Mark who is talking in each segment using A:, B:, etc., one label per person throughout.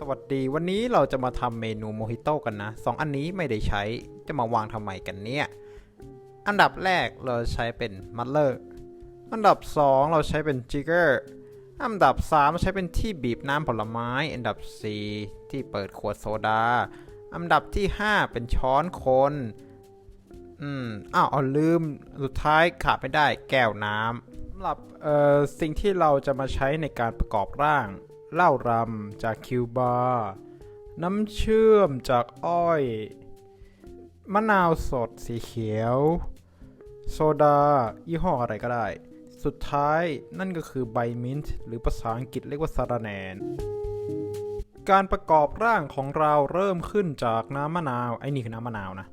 A: สวัสดีวันนี้เราจะมาทำเมนูโมฮิโต้กันนะสองอันนี้ไม่ได้ใช้จะมาวางทำไมกันเนี่ย อันดับแรกเราใช้เป็นมัตเลอร์อันดับ 2 เราใช้เป็นจิกเกอร์อันดับ 3 เราใช้เป็นที่บีบน้ำผลไม้ อันดับ 4 ที่เปิดขวดโซดา อันดับที่ 5 เป็นช้อนคนอืมอ้าวเอลืมสุดท้ายขาดไม่ได้แก้วน้ำสำหรับเอ่อสิ่งที่เราจะมาใช้ในการประกอบร่าง เหล้ารำจากคิวบา น้ำเชื่อมจากอ้อย มะนาวสดสีเขียว โซดา ยี่ห้ออะไรก็ได้ สุดท้ายนั่นก็คือใบมิ้นท์หรือภาษาอังกฤษเรียกว่าสาราแหนนการประกอบร่างของเราเริ่มขึ้นจากน้ำมะนาว ไอ้นี่คือน้ำมะนาวนะ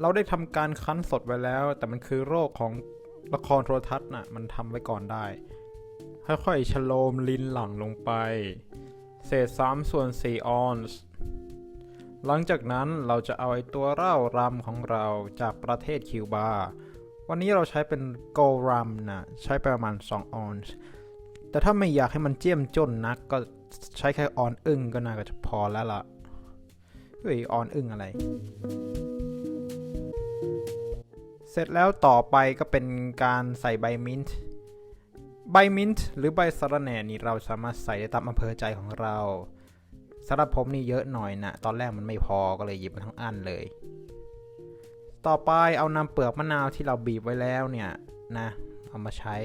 A: เราได้ทำการคั้นสดไว้แล้ว แต่มันคือโรคของละครโทรทัศน์น่ะ มันทำไว้ก่อนได้ ค่อยๆชโลมลิ้นหลังลงไป เศษ3ส่วน4ออนซ์หลังจากนั้นเราจะเอาไอตัวเหล้ารำของเราจากประเทศคิวบา วันนี้เราใช้เป็นโกรัมนะ ใช้ประมาณ 2 ออนซ์ แต่ถ้าไม่อยากให้มันเจียมจนนักก็ใช้แค่ออนอึ้งก็น่าจะพอแล้วล่ะ เฮ้ย ออนอึ้งอะไร เสร็จแล้วต่อไปก็เป็นการใส่ใบมิ้นท์ ใบมิ้นท์หรือใบสะระแหน่นี่เราสามารถใส่ได้ตามอำเภอใจของเราสำหรับผมนี่เยอะหน่อยนะตอนแรกมันไม่พอก็เลยหยิบมาทั้งอันเลย ต่อไปเอานำเปลือกมะนาวที่เราบีบไว้แล้วเนี่ยนะเอามาใช้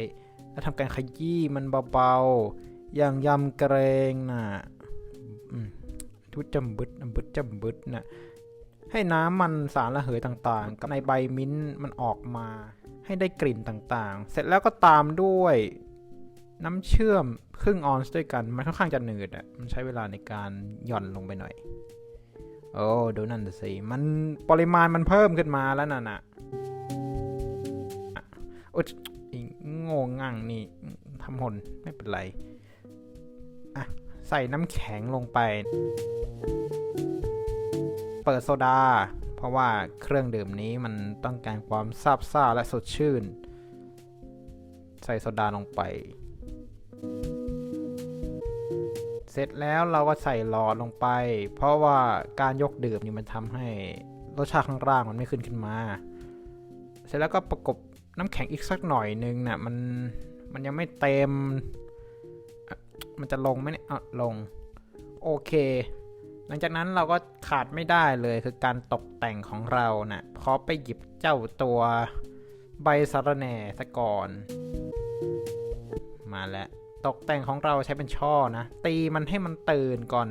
A: แล้วทำการขยี้มันเบาๆอย่างยำเกรงนะทุจำบึดบึดจำบึดนะให้น้ำมันสารระเหยต่างๆ กับในใบมิ้นท์มันออกมา ให้ได้กลิ่นต่างๆ เสร็จแล้วก็ตามด้วย น้ำเชื่อมครึ่งออนซ์ด้วยกัน มันค่อนข้างจะหนืดอะมันใช้เวลาในการหย่อนลงไปหน่อย โอ้ดูนั่นสิมันปริมาณมันเพิ่มขึ้นมาแล้วน่ะนะอะโอ๊ยอีโง่งั่งนี่ทำหนไม่เป็นไรอะใส่น้ำแข็งลงไป เปิดโซดา เพราะว่าเครื่องดื่มนี้มันต้องการความซาบซ่าและสดชื่น ใส่โซดาลงไป เสร็จแล้วเราก็ใส่หลอดลงไป เพราะว่าการยกดื่มนี่มันทำให้รสชาติข้างล่างมันไม่ขึ้นขึ้นมา เสร็จแล้วก็ประกบน้ำแข็งอีกสักหน่อยนึงนะ่ะมันมันยังไม่เต็ม มันจะลงไหมเนี่ยอะลง โอเค หลังจากนั้นเราก็ขาดไม่ได้เลยคือการตกแต่งของเรานะ่ะเพราะไปหยิบเจ้าตัวใบสะระแหน่ซะก่อน มาแล้ว ตกแต่งของเราใช้เป็นช่อนะ ตีมันให้มันตื่นก่อน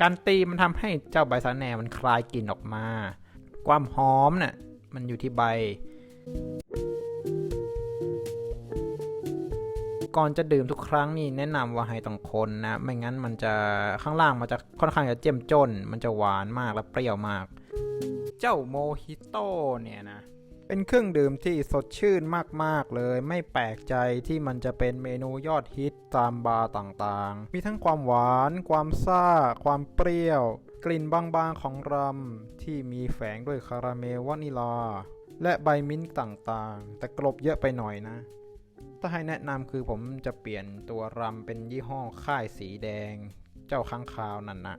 A: การตีมันทำให้เจ้าใบสะแหน่มันคลายกลิ่นออกมา ความหอมน่ะมันอยู่ที่ใบ ก่อนจะดื่มทุกครั้งนี่แนะนำว่าให้ต้องคนนะ ไม่งั้นมันจะข้างล่างมันจะค่อนข้างจะเจ้มจน มันจะหวานมากและเปรี้ยวมาก เจ้าโมฮิโต้เนี่ยนะ เป็นเครื่องดื่มที่สดชื่นมากๆเลย ไม่แปลกใจที่มันจะเป็นเมนูยอดฮิตตามบาร์ต่างๆ มีทั้งความหวาน ความซ่า ความเปรี้ยว กลิ่นบางๆของรำที่มีแฝงด้วยคาราเมลวานิลา และใบมิ้นท์ต่างๆ แต่กลบเยอะไปหน่อยนะ ถ้าให้แนะนำคือผมจะเปลี่ยนตัวรำเป็นยี่ห้อค่ายสีแดง เจ้าค้างคาวนั่นนะ